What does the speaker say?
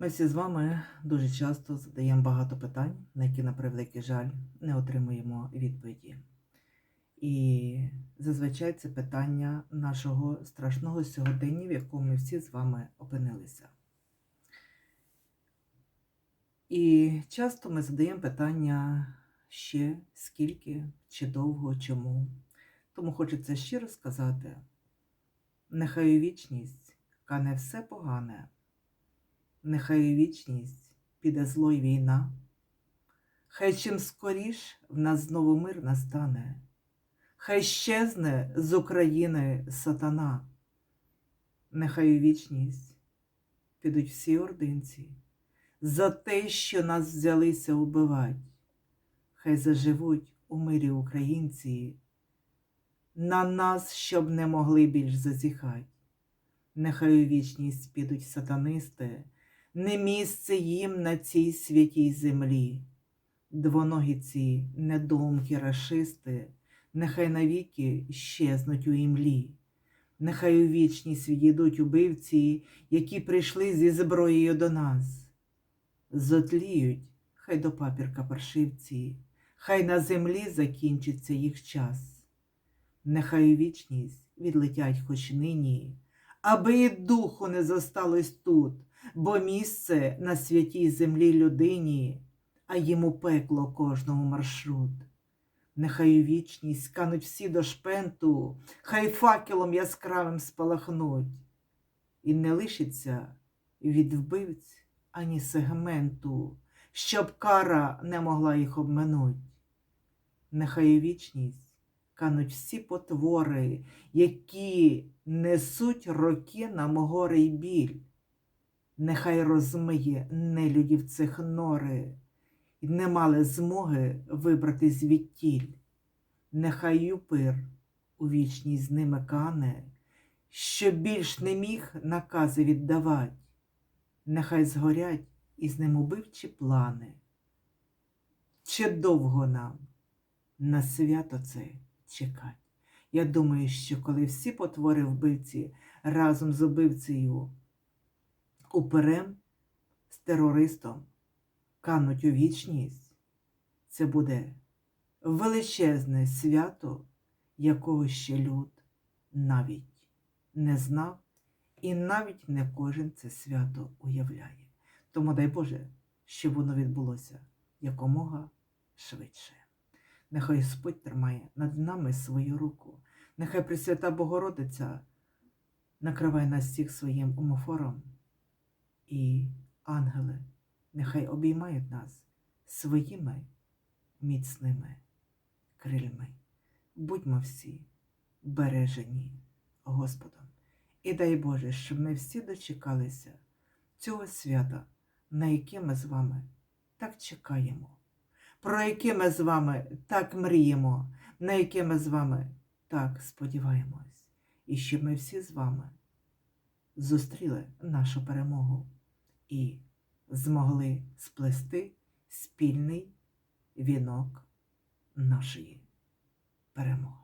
Ми всі з вами дуже часто задаємо багато питань, на які, на превеликий жаль, не отримуємо відповіді. І зазвичай це питання нашого страшного сьогодення, в якому ми всі з вами опинилися. І часто ми задаємо питання ще скільки, чи довго, чому. Тому хочеться щиро сказати: нехай у вічність кане все погане. Нехай у вічність піде зло й війна, хай чим скоріш в нас знову мир настане, хай щезне з України сатана, нехай у вічність підуть всі ординці. За те, що нас взялися убивать, хай заживуть у мирі українці, на нас, щоб не могли більш зазіхать. Нехай у вічність підуть сатанисти, не місце їм на цій святій землі. Двоногі ці недоумки рашисти, нехай навіки щезнуть у імлі. Нехай у вічність відійдуть убивці, які прийшли зі зброєю до нас. Зотліють, хай до папірка паршивці, хай на землі закінчиться їх час. Нехай у вічність відлетять хоч нині, аби і духу не зосталось тут, бо місце на святій землі людині, а йому пекло кожному маршрут. Нехай у вічність кануть всі до шпенту, хай факелом яскравим спалахнуть, і не лишиться від вбивць ані сегменту, щоб кара не могла їх обминуть. Нехай у вічність кануть всі потвори, які несуть роки нам горе й біль. Нехай розмиє нелюдів цих нори, і не мали змоги вибрати звідтіль. Нехай юпир у вічність з ними кане, що більш не міг накази віддавать. Нехай згорять із ним убивчі плани. Чи довго нам на свято це чекать? Я думаю, що коли всі потвори вбивці разом з убивцею уперем з терористом кануть у вічність, це буде величезне свято, якого ще люд навіть не знав, і навіть не кожен це свято уявляє. Тому дай Боже, щоб воно відбулося якомога швидше. Нехай Господь тримає над нами свою руку, нехай Пресвята Богородиця накриває нас всіх своїм умофором, і ангели нехай обіймають нас своїми міцними крильми. Будьмо всі бережені Господом. І дай Боже, щоб ми всі дочекалися цього свята, на яке ми з вами так чекаємо, про яке ми з вами так мріємо, на яке ми з вами так сподіваємось, і щоб ми всі з вами зустріли нашу перемогу і змогли сплести спільний вінок нашої перемоги.